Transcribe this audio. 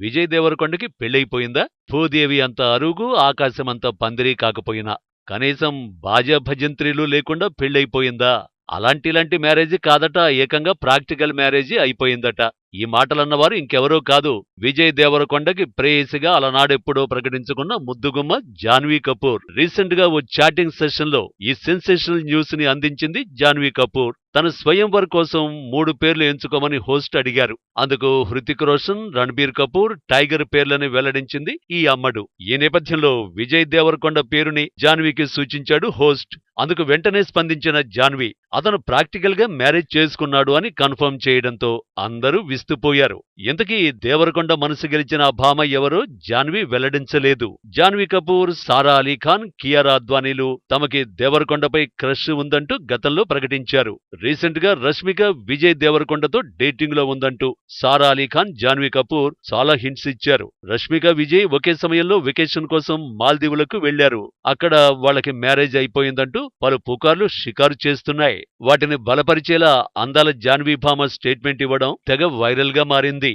విజయ్ దేవరకొండకి పెళ్ళైపోయిందా? భూదేవి అంత అరుగు ఆకాశమంత పందిరీ కాకపోయినా కనీసం బాజా భజంత్రీలు లేకుండా పెళ్ళైపోయిందా? అలాంటిలాంటి మ్యారేజీ కాదట ఏకంగా ప్రాక్టికల్ మ్యారేజీ అయిపోయిందట. ఈ మాటలన్నవారు ఇంకెవరో కాదు. విజయ్ దేవరకొండకి ప్రేయసిగా అలనాడెప్పుడో ప్రకటించుకున్న ముద్దుగుమ్మ జాన్వీ కపూర్. రీసెంట్గా ఓ చాటింగ్ సెషన్లో ఈ సెన్సేషనల్ న్యూస్ని అందించింది జాన్వీ కపూర్. తన స్వయంవర్ కోసం మూడు పేర్లు ఎంచుకోమని హోస్ట్ అడిగారు. అందుకు హృతిక్ రోషన్ రణబీర్ కపూర్ టైగర్ పేర్లని వెల్లడించింది ఈ అమ్మడు. ఈ నేపథ్యంలో విజయ్ దేవరకొండ పేరుని జాన్వీకి సూచించాడు హోస్ట్. అందుకు వెంటనే స్పందించిన జాన్వీ అతను ప్రాక్టికల్గా మ్యారేజ్ చేసుకున్నాడు అని కన్ఫర్మ్ చేయడంతో అందరూ పోయారు. ఇంతకీ దేవరకొండ మనసు గెలిచిన ఆ భామ ఎవరో? జాన్వీ వెల్లడించలేదు. జాన్వీ కపూర్ సారా అలీ ఖాన్ కియారా అద్వానీలు తమకి దేవరకొండపై క్రష్ ఉందంటూ గతంలో ప్రకటించారు. రీసెంట్గా రష్మిక విజయ్ దేవరకొండతో డేటింగ్లో ఉందంటూ సారా అలీ ఖాన్ జాన్వీ కపూర్ చాలా హింట్స్ ఇచ్చారు. రష్మిక విజయ్ ఒకే సమయంలో వెకేషన్ కోసం మాల్దీవులకు వెళ్ళారు అక్కడ వాళ్ళకి మ్యారేజ్ అయిపోయిందంటూ పలు పుకార్లు షికారు చేస్తున్నాయి. వాటిని బలపరిచేలా అందాల జాన్వీ భామ స్టేట్మెంట్ ఇవ్వడం తెగ వైరల్గా మారింది.